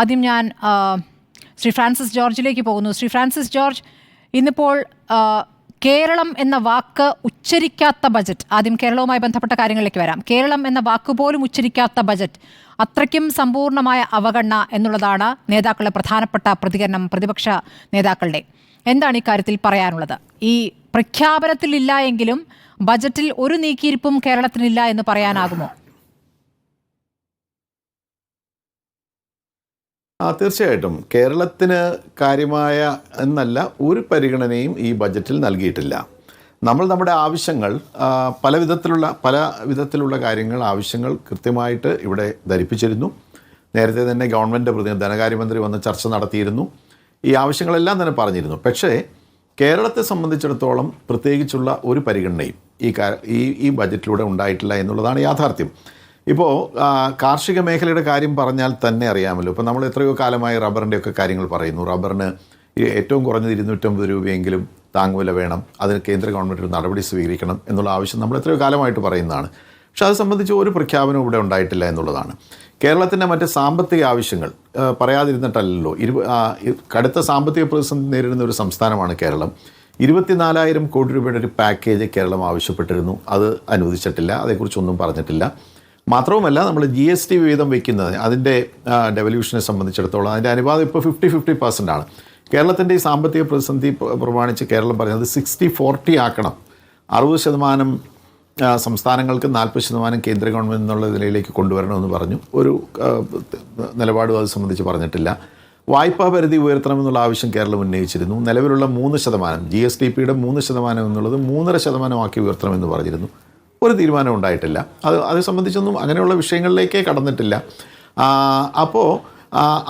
ആദ്യം ഞാൻ ശ്രീ ഫ്രാൻസിസ് ജോർജിലേക്ക് പോകുന്നു. ശ്രീ ഫ്രാൻസിസ് ജോർജ് ഇന്നിപ്പോൾ കേരളം എന്ന വാക്ക് ഉച്ചരിക്കാത്ത ബജറ്റ് ആദ്യം കേരളവുമായി ബന്ധപ്പെട്ട കാര്യങ്ങളിലേക്ക് വരാം. കേരളം എന്ന വാക്ക് പോലും ഉച്ചരിക്കാത്ത ബജറ്റ് അത്രയ്ക്കും സമ്പൂർണമായ അവഗണന എന്നുള്ളതാണ് നേതാക്കളുടെ പ്രധാനപ്പെട്ട പ്രതികരണം പ്രതിപക്ഷ നേതാക്കളുടെ. എന്താണ് ഇക്കാര്യത്തിൽ പറയാനുള്ളത്? ഈ പ്രഖ്യാപനത്തിലില്ല എങ്കിലും ബജറ്റിൽ ഒരു നീക്കിയിരിപ്പും കേരളത്തിനില്ല എന്ന് പറയാനാകുമോ? ആ തീർച്ചയായിട്ടും. കേരളത്തിന് കാര്യമായ എന്നല്ല ഒരു പരിഗണനയും ഈ ബജറ്റിൽ നൽകിയിട്ടില്ല. നമ്മൾ നമ്മുടെ ആവശ്യങ്ങൾ പല വിധത്തിലുള്ള പല വിധത്തിലുള്ള കാര്യങ്ങൾ ആവശ്യങ്ങൾ കൃത്യമായിട്ട് ഇവിടെ ധരിപ്പിച്ചിരുന്നു. നേരത്തെ തന്നെ ഗവൺമെന്റ് പ്രതി ധനകാര്യമന്ത്രി വന്ന് ചർച്ച നടത്തിയിരുന്നു. ഈ ആവശ്യങ്ങളെല്ലാം തന്നെ പറഞ്ഞിരുന്നു. പക്ഷേ കേരളത്തെ സംബന്ധിച്ചിടത്തോളം പ്രത്യേകിച്ചുള്ള ഒരു പരിഗണനയും ഈ ഈ ഈ ബജറ്റിലൂടെ ഉണ്ടായിട്ടില്ല എന്നുള്ളതാണ് യാഥാർത്ഥ്യം. ഇപ്പോൾ കാർഷിക മേഖലയുടെ കാര്യം പറഞ്ഞാൽ തന്നെ അറിയാമല്ലോ. ഇപ്പോൾ നമ്മൾ എത്രയോ കാലമായി റബ്ബറിന്റെ ഒക്കെ കാര്യങ്ങൾ പറയുന്നു. റബ്ബറിന് ഏറ്റവും കുറഞ്ഞത് ഇരുന്നൂറ്റമ്പത് രൂപയെങ്കിലും താങ്ങുവില വേണം. അതിന് കേന്ദ്ര ഗവൺമെന്റ് ഒരു നടപടി സ്വീകരിക്കണം എന്നുള്ള ആവശ്യം നമ്മൾ എത്രയോ കാലമായിട്ട് പറയുന്നതാണ്. പക്ഷെ അത് സംബന്ധിച്ച് ഒരു പ്രഖ്യാപനവും ഇവിടെ ഉണ്ടായിട്ടില്ല എന്നുള്ളതാണ്. കേരളത്തിന്റെ മറ്റ് സാമ്പത്തിക ആവശ്യങ്ങൾ പറയാതിരുന്നിട്ടല്ലോ പറയാതിരുന്നിട്ടല്ലല്ലോ. ഇരു കടുത്ത സാമ്പത്തിക പ്രതിസന്ധി നേരിടുന്ന ഒരു സംസ്ഥാനമാണ് കേരളം. ഇരുപത്തിനാലായിരം കോടി രൂപയുടെ ഒരു പാക്കേജ് കേരളം ആവശ്യപ്പെട്ടിരുന്നു. അത് അനുവദിച്ചിട്ടില്ല. അതേക്കുറിച്ചൊന്നും പറഞ്ഞിട്ടില്ല. മാത്രവുമല്ല നമ്മൾ ജി എസ് ടി വിഹിതം വയ്ക്കുന്നത് അതിന്റെ ഡെവല്യൂഷനെ സംബന്ധിച്ചിടത്തോളം അതിന്റെ അനുപാതം ഇപ്പോൾ ഫിഫ്റ്റി ഫിഫ്റ്റി പെർസെന്റ് ആണ്. കേരളത്തിന്റെ ഈ സാമ്പത്തിക പ്രതിസന്ധി പ്രമാണിച്ച് കേരളം പറയുന്നത് സിക്സ്റ്റി ഫോർട്ടി ആക്കണം. അറുപത് ശതമാനം സംസ്ഥാനങ്ങൾക്ക് നാൽപ്പത് ശതമാനം കേന്ദ്ര ഗവൺമെന്റ് എന്നുള്ള നിലയിലേക്ക് കൊണ്ടുവരണമെന്ന് പറഞ്ഞു. ഒരു നിലപാടും അത് സംബന്ധിച്ച് പറഞ്ഞിട്ടില്ല. വായ്പാ പരിധി ഉയർത്തണമെന്നുള്ള ആവശ്യം കേരളം ഉന്നയിച്ചിരുന്നു. നിലവിലുള്ള മൂന്ന് ശതമാനം ജി എസ് ടി പിയുടെ മൂന്ന് ശതമാനം എന്നുള്ളത് മൂന്നര ശതമാനമാക്കി ഉയർത്തണമെന്ന് പറഞ്ഞിരുന്നു. ഒരു തീരുമാനം ഉണ്ടായിട്ടില്ല. അത് അത് സംബന്ധിച്ചൊന്നും അങ്ങനെയുള്ള വിഷയങ്ങളിലേക്കേ കടന്നിട്ടില്ല. അപ്പോൾ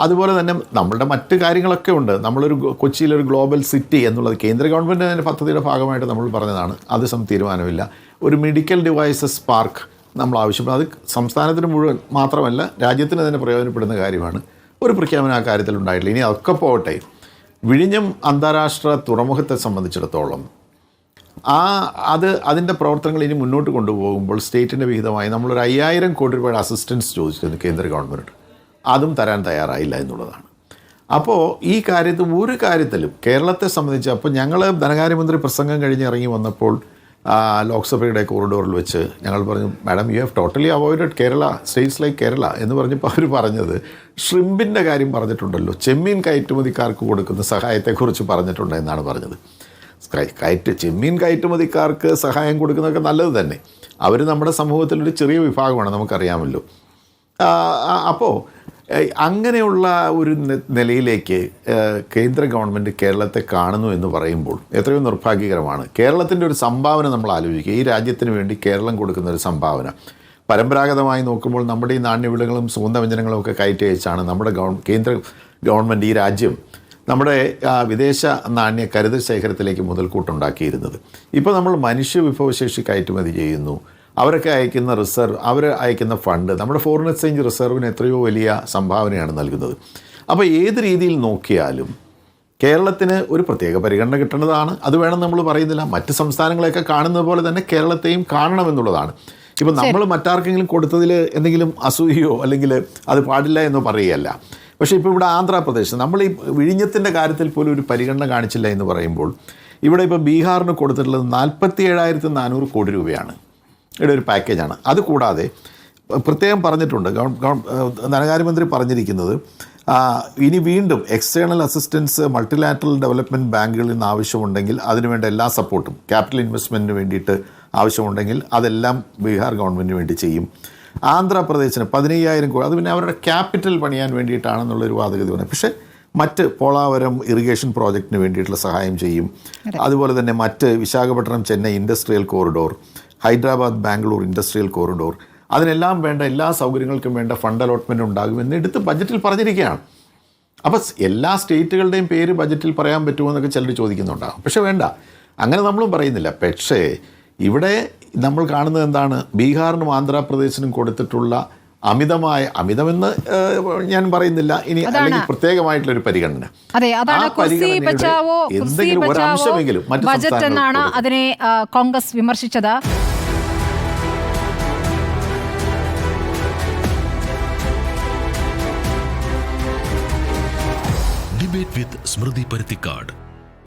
അതുപോലെ തന്നെ നമ്മളുടെ മറ്റ് കാര്യങ്ങളൊക്കെ ഉണ്ട്. നമ്മളൊരു കൊച്ചിയിലൊരു ഗ്ലോബൽ സിറ്റി എന്നുള്ളത് കേന്ദ്ര ഗവൺമെന്റ് അതിന്റെ പദ്ധതിയുടെ ഭാഗമായിട്ട് നമ്മൾ പറഞ്ഞതാണ്. അത് സം തീരുമാനമില്ല. ഒരു മെഡിക്കൽ ഡിവൈസസ് പാർക്ക് നമ്മൾ ആവശ്യപ്പെടും അത് സംസ്ഥാനത്തിന് മുഴുവൻ മാത്രമല്ല രാജ്യത്തിന് തന്നെ പ്രയോജനപ്പെടുന്ന കാര്യമാണ്. ഒരു പ്രഖ്യാപനം ആ കാര്യത്തിൽ ഉണ്ടായിട്ടില്ല ഇനി അതൊക്കെ പോകട്ടെ. വിഴിഞ്ഞം അന്താരാഷ്ട്ര തുറമുഖത്തെ സംബന്ധിച്ചിടത്തോളം ആ അത് അതിന്റെ പ്രവർത്തനങ്ങൾ ഇനി മുന്നോട്ട് കൊണ്ടുപോകുമ്പോൾ സ്റ്റേറ്റിന്റെ വിഹിതമായി നമ്മളൊരു അയ്യായിരം കോടി രൂപയുടെ അസിസ്റ്റൻസ് ചോദിച്ചിരുന്നു കേന്ദ്ര ഗവൺമെന്റ്. അതും തരാൻ തയ്യാറായില്ല എന്നുള്ളതാണ്. അപ്പോൾ ഈ കാര്യത്തിൽ ഒരു കാര്യത്തിലും കേരളത്തെ സംബന്ധിച്ച് അപ്പോൾ ഞങ്ങൾ ധനകാര്യമന്ത്രി പ്രസംഗം കഴിഞ്ഞ് ഇറങ്ങി വന്നപ്പോൾ ലോക്സഭയുടെ കോറിഡോറിൽ വെച്ച് ഞങ്ങൾ പറഞ്ഞു madam you have totally avoided Kerala states like Kerala എന്ന് പറഞ്ഞപ്പോൾ അവർ പറഞ്ഞത് ഷ്രിമ്പിന്റെ കാര്യം പറഞ്ഞിട്ടുണ്ടല്ലോ. ചെമ്മീൻ കയറ്റുമതിക്കാർക്ക് കൊടുക്കുന്ന സഹായത്തെക്കുറിച്ച് പറഞ്ഞിട്ടുണ്ട് എന്നാണ് പറഞ്ഞത്. കയറ്റ് ചെമ്മീൻ കയറ്റുമതിക്കാർക്ക് സഹായം കൊടുക്കുന്നതൊക്കെ നല്ലത് തന്നെ. അവർ നമ്മുടെ സമൂഹത്തിലൊരു ചെറിയ വിഭാഗമാണ് നമുക്കറിയാമല്ലോ. അപ്പോൾ അങ്ങനെയുള്ള ഒരു നിലയിലേക്ക് കേന്ദ്ര ഗവൺമെന്റ് കേരളത്തെ കാണുന്നു എന്ന് പറയുമ്പോൾ എത്രയോ നിർഭാഗ്യകരമാണ്. കേരളത്തിന്റെ ഒരു സംഭാവന നമ്മൾ ആലോചിക്കുക. ഈ രാജ്യത്തിന് വേണ്ടി കേരളം കൊടുക്കുന്ന ഒരു സംഭാവന. പരമ്പരാഗതമായി നോക്കുമ്പോൾ നമ്മുടെ ഈ നാണ്യവിളകളും സുഗന്ധവ്യഞ്ജനങ്ങളും ഒക്കെ കയറ്റി അയച്ചാണ് നമ്മുടെ ഗവൺ കേന്ദ്ര ഗവൺമെന്റ് ഈ രാജ്യം നമ്മുടെ വിദേശ നാണ്യ കരുതൽ ശേഖരത്തിലേക്ക് മുതൽക്കൂട്ടുണ്ടാക്കിയിരുന്നത്. ഇപ്പോൾ നമ്മൾ മനുഷ്യ വിഭവശേഷി കയറ്റുമതി ചെയ്യുന്നു. അവരൊക്കെ അയക്കുന്ന റിസർവ് അവർ അയക്കുന്ന ഫണ്ട് നമ്മുടെ ഫോറിൻ എക്സ്ചേഞ്ച് റിസർവിന് എത്രയോ വലിയ സംഭാവനയാണ് നൽകുന്നത്. അപ്പോൾ ഏത് രീതിയിൽ നോക്കിയാലും കേരളത്തിന് ഒരു പ്രത്യേക പരിഗണന കിട്ടേണ്ടതാണ്. അത് വേണം നമ്മൾ പറയുന്നില്ല. മറ്റ് സംസ്ഥാനങ്ങളെയൊക്കെ കാണുന്ന പോലെ തന്നെ കേരളത്തെയും കാണണമെന്നുള്ളതാണ് ഇപ്പം നമ്മൾ മറ്റാർക്കെങ്കിലും കൊടുത്തതിൽ എന്തെങ്കിലും അസൂയയോ അല്ലെങ്കിൽ അത് പാടില്ല എന്ന് പറയുകയല്ല. പക്ഷേ ഇപ്പോൾ ഇവിടെ ആന്ധ്രാപ്രദേശ് നമ്മൾ ഈ വിഴിഞ്ഞത്തിന്റെ കാര്യത്തിൽ പോലും ഒരു പരിഗണന കാണിച്ചില്ല എന്ന് പറയുമ്പോൾ ഇവിടെ ഇപ്പോൾ ബീഹാറിന് കൊടുത്തിട്ടുള്ളത് നാൽപ്പത്തി ഏഴായിരത്തി നാനൂറ് കോടി രൂപയാണ്. ഇവിടെ ഒരു പാക്കേജാണ്. അതുകൂടാതെ പ്രത്യേകം പറഞ്ഞിട്ടുണ്ട് ധനകാര്യമന്ത്രി പറഞ്ഞിരിക്കുന്നത് ഇനി വീണ്ടും എക്സ്റ്റേണൽ അസിസ്റ്റൻസ് മൾട്ടിലാറ്ററൽ ഡെവലപ്മെന്റ് ബാങ്കുകളിൽ നിന്ന് ആവശ്യമുണ്ടെങ്കിൽ അതിനുവേണ്ട എല്ലാ സപ്പോർട്ടും ക്യാപിറ്റൽ ഇൻവെസ്റ്റ്മെന്റിന് വേണ്ടിയിട്ട് ആവശ്യമുണ്ടെങ്കിൽ അതെല്ലാം ബീഹാർ ഗവൺമെന്റിന് വേണ്ടി ചെയ്യും. ആന്ധ്രാപ്രദേശിന് പതിനയ്യായിരം കോടി. അത് പിന്നെ അവരുടെ ക്യാപിറ്റൽ പണിയാൻ വേണ്ടിയിട്ടാണെന്നുള്ളൊരു വാദഗതി പറഞ്ഞു പക്ഷേ മറ്റ് പോളാവരം ഇറിഗേഷൻ പ്രോജക്റ്റിന് വേണ്ടിയിട്ടുള്ള സഹായം ചെയ്യും. അതുപോലെ തന്നെ മറ്റ് Visakhapatnam Chennai industrial corridor Hyderabad Bangalore industrial corridor. അതിനെല്ലാം വേണ്ട എല്ലാ സൗകര്യങ്ങൾക്കും വേണ്ട ഫണ്ട് അലോട്ട്മെന്റ് ഉണ്ടാകുമെന്ന് എടുത്ത് ബജറ്റിൽ പറഞ്ഞിരിക്കുകയാണ്. അപ്പോൾ എല്ലാ സ്റ്റേറ്റുകളുടെയും പേര് ബജറ്റിൽ പറയാൻ പറ്റുമോ എന്നൊക്കെ ചിലർ ചോദിക്കുന്നുണ്ടാകും. പക്ഷേ വേണ്ട അങ്ങനെ നമ്മളും പറയുന്നില്ല. പക്ഷേ ഇവിടെ നമ്മൾ കാണുന്നത് എന്താണ്? ബീഹാറിനും ആന്ധ്രാപ്രദേശിനും കൊടുത്തിട്ടുള്ള അമിതമായ അമിതമെന്ന് ഞാൻ പറയുന്നില്ല. ഇനി അല്ലെങ്കിൽ പ്രത്യേകമായിട്ടുള്ള ഒരു പരിഗണന എന്തെങ്കിലും ഒരു അംശമെങ്കിലും മറ്റ് ബജറ്റ് എന്നാണ് അതിനെ Congress വിമർശിച്ചത്. Debate with Smriti Paruthikad